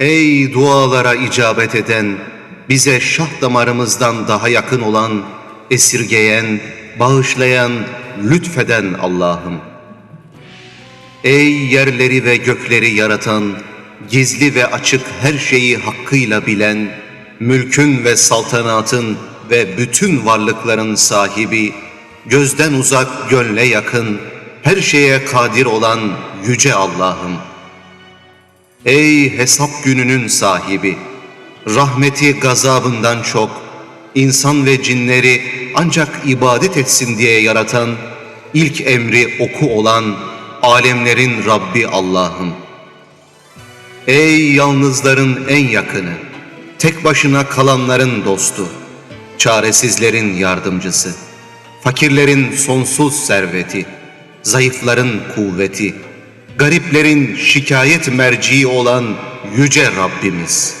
Ey dualara icabet eden, bize şah damarımızdan daha yakın olan, esirgeyen, bağışlayan, lütfeden Allah'ım. Ey yerleri ve gökleri yaratan, gizli ve açık her şeyi hakkıyla bilen, mülkün ve saltanatın ve bütün varlıkların sahibi, gözden uzak, gönle yakın, her şeye kadir olan yüce Allah'ım. Ey hesap gününün sahibi! Rahmeti gazabından çok, insan ve cinleri ancak ibadet etsin diye yaratan, ilk emri oku olan, alemlerin Rabbi Allah'ım. Ey yalnızların en yakını, tek başına kalanların dostu, çaresizlerin yardımcısı, fakirlerin sonsuz serveti, zayıfların kuvveti, gariplerin şikayet merciği olan yüce Rabbimiz.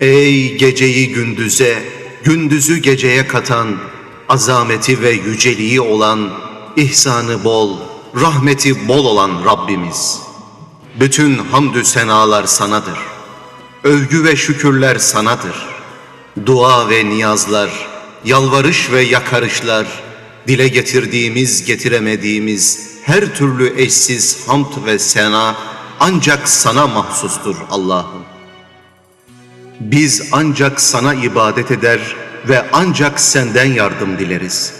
Ey geceyi gündüze, gündüzü geceye katan, azameti ve yüceliği olan, ihsanı bol, rahmeti bol olan Rabbimiz. Bütün hamdü senalar sanadır. Övgü ve şükürler sanadır. Dua ve niyazlar, yalvarış ve yakarışlar, dile getirdiğimiz getiremediğimiz her türlü eşsiz hamd ve sena ancak sana mahsustur Allah'ım. Biz ancak sana ibadet eder ve ancak senden yardım dileriz.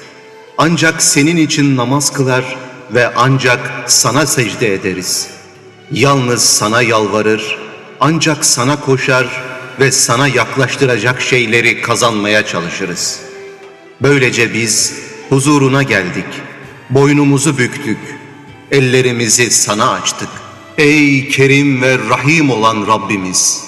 Ancak senin için namaz kılar ve ancak sana secde ederiz. Yalnız sana yalvarır, ancak sana koşar ve sana yaklaştıracak şeyleri kazanmaya çalışırız. Böylece biz huzuruna geldik, boynumuzu büktük, ellerimizi sana açtık. Ey Kerim ve Rahim olan Rabbimiz!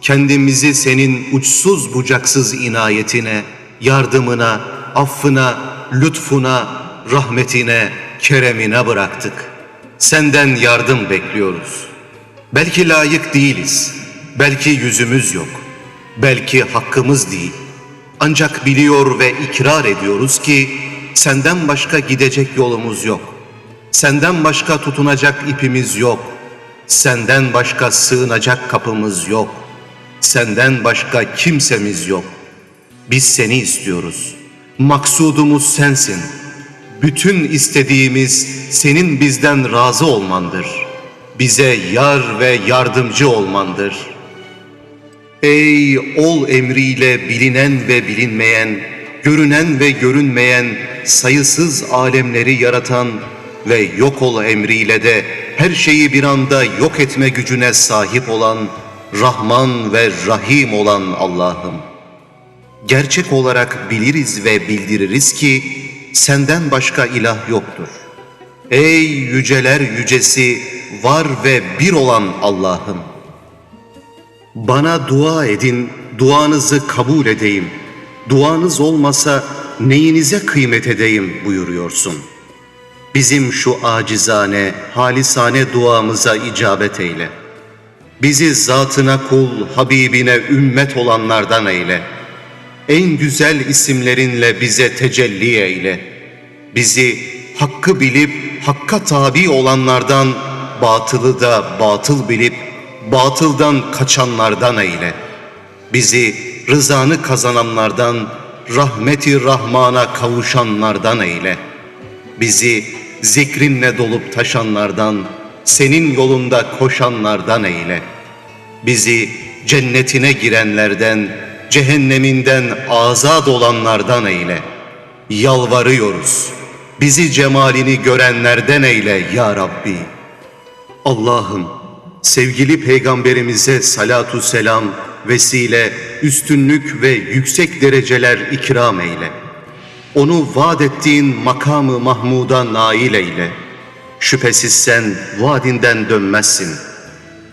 Kendimizi senin uçsuz bucaksız inayetine, yardımına, affına, lütfuna, rahmetine, keremine bıraktık. Senden yardım bekliyoruz. Belki layık değiliz, belki yüzümüz yok, belki hakkımız değil. Ancak biliyor ve ikrar ediyoruz ki senden başka gidecek yolumuz yok. Senden başka tutunacak ipimiz yok. Senden başka sığınacak kapımız yok. Senden başka kimsemiz yok. Biz seni istiyoruz. Maksudumuz sensin. Bütün istediğimiz senin bizden razı olmandır. Bize yar ve yardımcı olmandır. Ey ol emriyle bilinen ve bilinmeyen, görünen ve görünmeyen sayısız alemleri yaratan ve yok ol emriyle de her şeyi bir anda yok etme gücüne sahip olan Rahman ve Rahim olan Allah'ım. Gerçek olarak biliriz ve bildiririz ki senden başka ilah yoktur. Ey yüceler yücesi var ve bir olan Allah'ım. Bana dua edin, duanızı kabul edeyim. Duanız olmasa neyinize kıymet edeyim buyuruyorsun. Bizim şu acizane, halisane duamıza icabet eyle. Bizi zatına kul, Habibine ümmet olanlardan eyle. En güzel isimlerinle bize tecelli eyle. Bizi hakkı bilip hakka tabi olanlardan, batılı da batıl bilip batıldan kaçanlardan eyle. Bizi rızanı kazananlardan, rahmeti rahmana kavuşanlardan eyle. Bizi zikrinle dolup taşanlardan, senin yolunda koşanlardan eyle. Bizi cennetine girenlerden, cehenneminden azad olanlardan eyle. Yalvarıyoruz. Bizi cemalini görenlerden eyle ya Rabbi. Allah'ım sevgili peygamberimize salatu selam, vesile, üstünlük ve yüksek dereceler ikram eyle. Onu vaat ettiğin makamı Mahmud'a nail eyle. Şüphesiz sen vaadinden dönmezsin.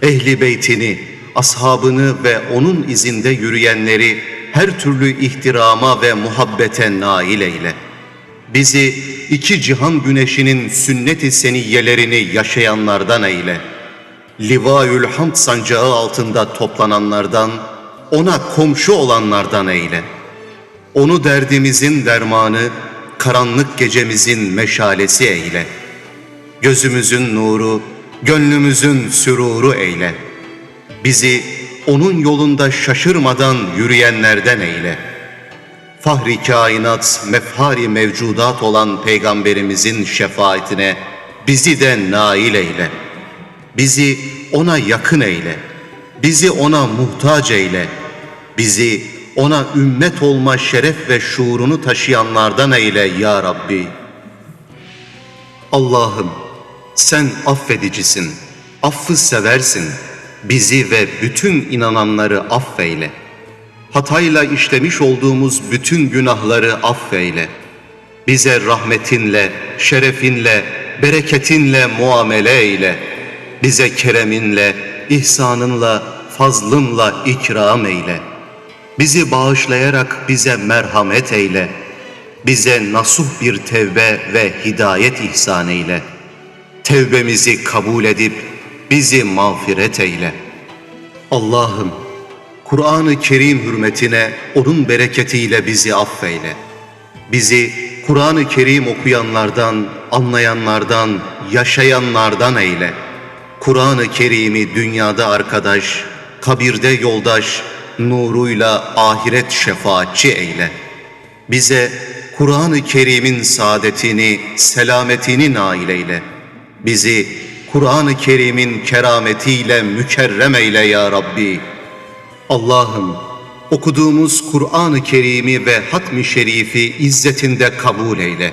Ehli beytini, ashabını ve onun izinde yürüyenleri her türlü ihtirama ve muhabbete nail eyle. Bizi iki cihan güneşinin sünnet-i seniyyelerini yaşayanlardan eyle. Livaül Hamd sancağı altında toplananlardan, ona komşu olanlardan eyle. Onu derdimizin dermanı, karanlık gecemizin meşalesi eyle. gözümüzün nuru, gönlümüzün süruru eyle. Bizi onun yolunda şaşırmadan yürüyenlerden eyle. Fahri kainat, mefhari mevcudat olan Peygamberimizin şefaatine bizi de nail eyle. Bizi ona yakın eyle. Bizi ona muhtaç eyle. Bizi ona ümmet olma şeref ve şuurunu taşıyanlardan eyle ya Rabbi. Allah'ım sen affedicisin, affı seversin. Bizi ve bütün inananları affeyle. Hatayla işlemiş olduğumuz bütün günahları affeyle. Bize rahmetinle, şerefinle, bereketinle muamele eyle. Bize kereminle, ihsanınla, fazlınla ikram eyle. Bizi bağışlayarak bize merhamet eyle. Bize nasuh bir tevbe ve hidayet ihsan eyle. Tevbemizi kabul edip bizi mağfiret eyle. Allah'ım Kur'an-ı Kerim hürmetine onun bereketiyle bizi affeyle. Bizi Kur'an-ı Kerim okuyanlardan, anlayanlardan, yaşayanlardan eyle. Kur'an-ı Kerim'i dünyada arkadaş, kabirde yoldaş, nuruyla ahiret şefaatçi eyle. Bize Kur'an-ı Kerim'in saadetini, selametini nail eyle. Bizi Kur'an-ı Kerim'in kerametiyle mükerrem eyle ya Rabbi. Allah'ım okuduğumuz Kur'an-ı Kerim'i ve Hatmi Şerif'i izzetinde kabul eyle.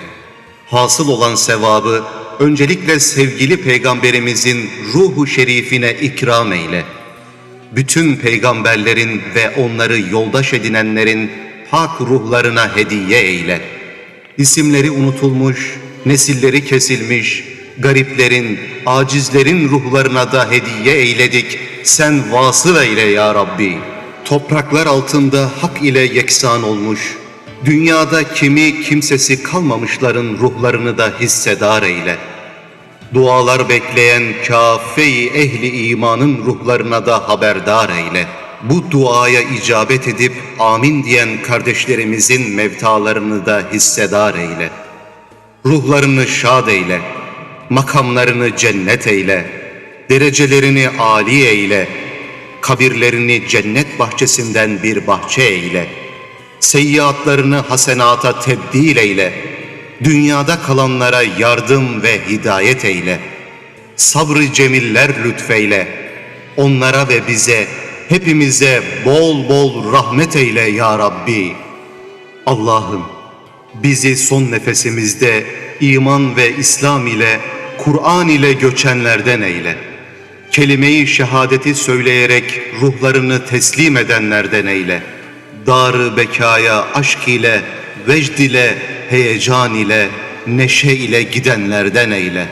Hasıl olan sevabı öncelikle sevgili peygamberimizin ruhu şerifine ikram eyle. Bütün peygamberlerin ve onları yoldaş edinenlerin hak ruhlarına hediye eyle. İsimleri unutulmuş, nesilleri kesilmiş, gariplerin, acizlerin ruhlarına da hediye eyledik. Sen vasıl eyle ya Rabbi. Topraklar altında hak ile yeksan olmuş, dünyada kimi kimsesi kalmamışların ruhlarını da hissedar eyle. Dualar bekleyen kafeyi ehli imanın ruhlarına da haberdar eyle. Bu duaya icabet edip amin diyen kardeşlerimizin mevtalarını da hissedar eyle. Ruhlarını şad eyle, makamlarını cennet eyle, derecelerini âli eyle, kabirlerini cennet bahçesinden bir bahçe eyle, seyyiatlarını hasenata tebdil eyle, dünyada kalanlara yardım ve hidayet eyle, sabrı cemiller lütfeyle, onlara ve bize, hepimize bol bol rahmet eyle ya Rabbi. Allah'ım bizi son nefesimizde iman ve İslam ile, Kur'an ile göçenlerden eyle. Kelime-i şehadeti söyleyerek ruhlarını teslim edenlerden eyle. Darı bekaya aşk ile, vecd ile, heyecan ile, neşe ile gidenlerden eyle.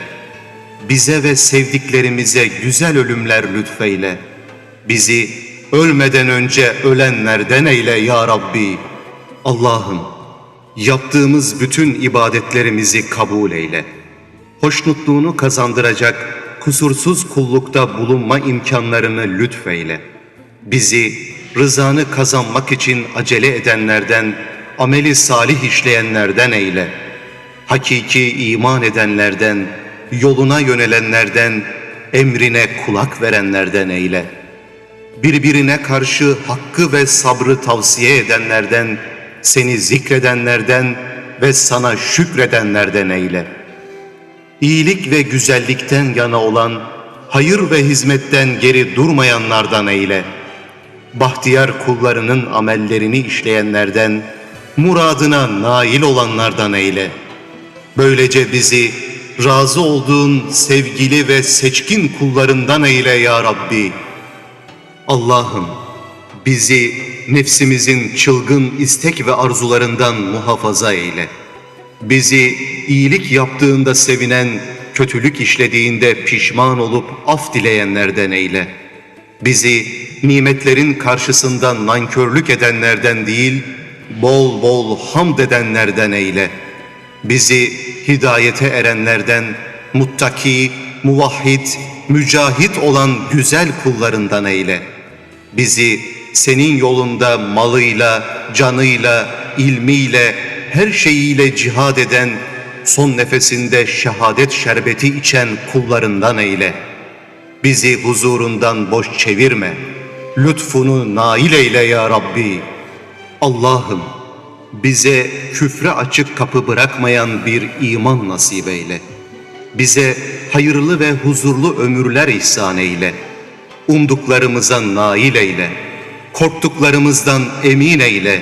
Bize ve sevdiklerimize güzel ölümler lütfeyle. Bizi ölmeden önce ölenlerden eyle ya Rabbi. Allah'ım yaptığımız bütün ibadetlerimizi kabul eyle. Hoşnutluğunu kazandıracak kusursuz kullukta bulunma imkanlarını lütfeyle. Bizi rızanı kazanmak için acele edenlerden, ameli salih işleyenlerden eyle. Hakiki iman edenlerden, yoluna yönelenlerden, emrine kulak verenlerden eyle. Birbirine karşı hakkı ve sabrı tavsiye edenlerden, seni zikredenlerden ve sana şükredenlerden eyle. İyilik ve güzellikten yana olan, hayır ve hizmetten geri durmayanlardan eyle. Bahtiyar kullarının amellerini işleyenlerden, muradına nail olanlardan eyle. Böylece bizi razı olduğun sevgili ve seçkin kullarından eyle ya Rabbi. Allah'ım bizi nefsimizin çılgın istek ve arzularından muhafaza eyle. Bizi iyilik yaptığında sevinen, kötülük işlediğinde pişman olup af dileyenlerden eyle. Bizi nimetlerin karşısında nankörlük edenlerden değil, bol bol hamd edenlerden eyle. Bizi hidayete erenlerden, muttaki, muvahhid, mücahit olan güzel kullarından eyle. Bizi senin yolunda malıyla, canıyla, ilmiyle, her şeyiyle cihad eden, son nefesinde şehadet şerbeti içen kullarından eyle. Bizi huzurundan boş çevirme. Lütfunu nail eyle ya Rabbi. Allah'ım bize küfre açık kapı bırakmayan bir iman nasip eyle. Bize hayırlı ve huzurlu ömürler ihsan eyle. Umduklarımıza nail eyle. Korktuklarımızdan emin eyle.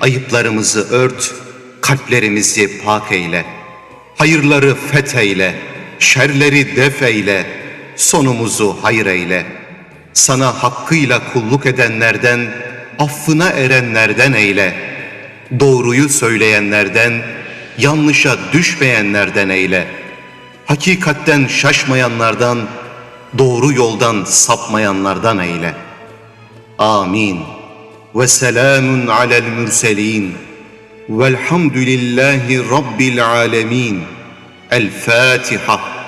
Ayıplarımızı ört, kalplerimizi pak eyle. Hayırları fetheyle, şerleri def eyle, sonumuzu hayır eyle. Sana hakkıyla kulluk edenlerden, affına erenlerden eyle. Doğruyu söyleyenlerden, yanlışa düşmeyenlerden eyle. Hakikatten şaşmayanlardan, doğru yoldan sapmayanlardan eyle. Amin. Ve selamun alel mürselin. Velhamdülillahi Rabbil alemin. El Fatiha.